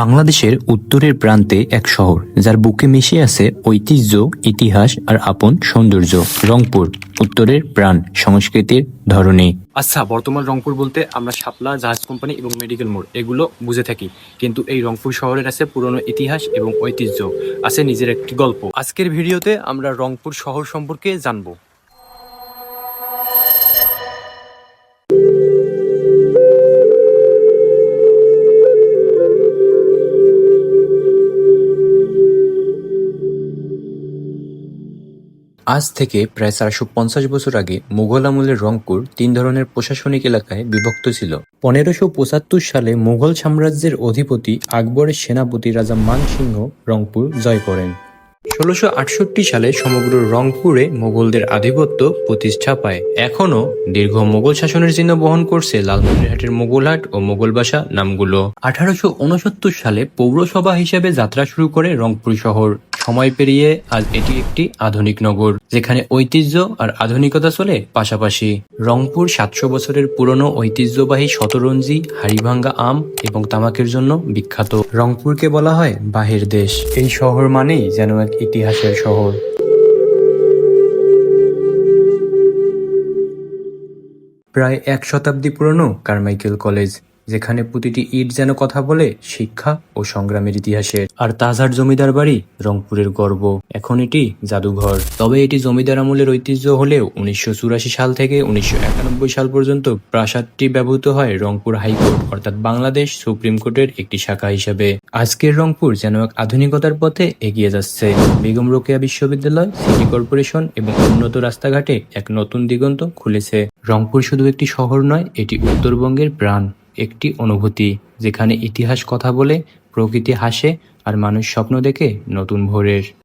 বাংলাদেশের উত্তরের প্রান্তে এক শহর, যার বুকে মিশে আছে ঐতিহ্য, ইতিহাস আর আপন সৌন্দর্য, রংপুর, উত্তরের প্রাণ, সংস্কৃতির ধরনী আচ্ছা বর্তমান রংপুর বলতে আমরা শাপলা, জাহাজ কোম্পানি এবং মেডিকেল মোড়, এগুলো বুঝে থাকি। কিন্তু এই রংপুর শহরের আছে পুরনো ইতিহাস এবং ঐতিহ্য, আছে নিজের একটি গল্প। আজকের ভিডিওতে আমরা রংপুর শহর সম্পর্কে জানব। আজ থেকে প্রায় চারশো পঞ্চাশ বছর আগে মুঘল আমলের রংপুর তিন ধরনের প্রশাসনিক এলাকায় বিভক্ত ছিল। পনেরোশো পঁচাত্তর সালে মুঘল সাম্রাজ্যের অধিপতি আকবরের সেনাপতি রাজা মান সিংহ রংপুর জয় করেন। ষোলোশো আটষট্টি সালে সমগ্র রংপুরে মোগলদের আধিপত্য প্রতিষ্ঠা পায়। এখনও দীর্ঘ মোগল শাসনের চিহ্ন বহন করছে লালমনিরহাটের মোগলহাট ও মোগলবাসা নামগুলো। আঠারোশো উনসত্তর সালে পৌরসভা হিসেবে যাত্রা শুরু করে রংপুর শহর। সময় পেরিয়ে আজ এটি একটি আধুনিক নগর, যেখানে ঐতিহ্য আর আধুনিকতা চলে পাশাপাশি। রংপুর সাতশো বছরের পুরনো ঐতিহ্যবাহী শতরঞ্জি, হাড়িভাঙ্গা আম এবং তামাকের জন্য বিখ্যাত। রংপুরকে বলা হয় বাহির দেশ। এই শহর মানেই যেন এক ইতিহাসের শহর। প্রায় এক শতাব্দী পুরনো কারমাইকেল কলেজ। যেখানে প্রতিটি ইট যেন কথা বলে শিক্ষা ও সংগ্রামের ইতিহাসের আর তাজহার জমিদার বাড়ি রংপুরের গর্ব। এখন এটি জাদুঘর। তবে এটি জমিদার আমলের ঐতিহ্য হলেও উনিশশো চুরাশি সাল থেকে উনিশশো একানব্বই সাল পর্যন্ত প্রাসাদটি ব্যবহৃত হয় রংপুর হাইকোর্ট, অর্থাৎ বাংলাদেশ সুপ্রিম কোর্টের একটি শাখা হিসেবে। আজকের রংপুর যেন এক আধুনিকতার পথে এগিয়ে যাচ্ছে। বেগম রোকেয়া বিশ্ববিদ্যালয়, সিটি কর্পোরেশন এবং উন্নত রাস্তাঘাটে এক নতুন দিগন্ত খুলেছে। রংপুর শুধু একটি শহর নয়, এটি উত্তরবঙ্গের প্রাণ। একটি অনুভূতি যেখানে ইতিহাস কথা বলে প্রকৃতি হাসে আর মানুষ স্বপ্ন দেখে নতুন ভোরের।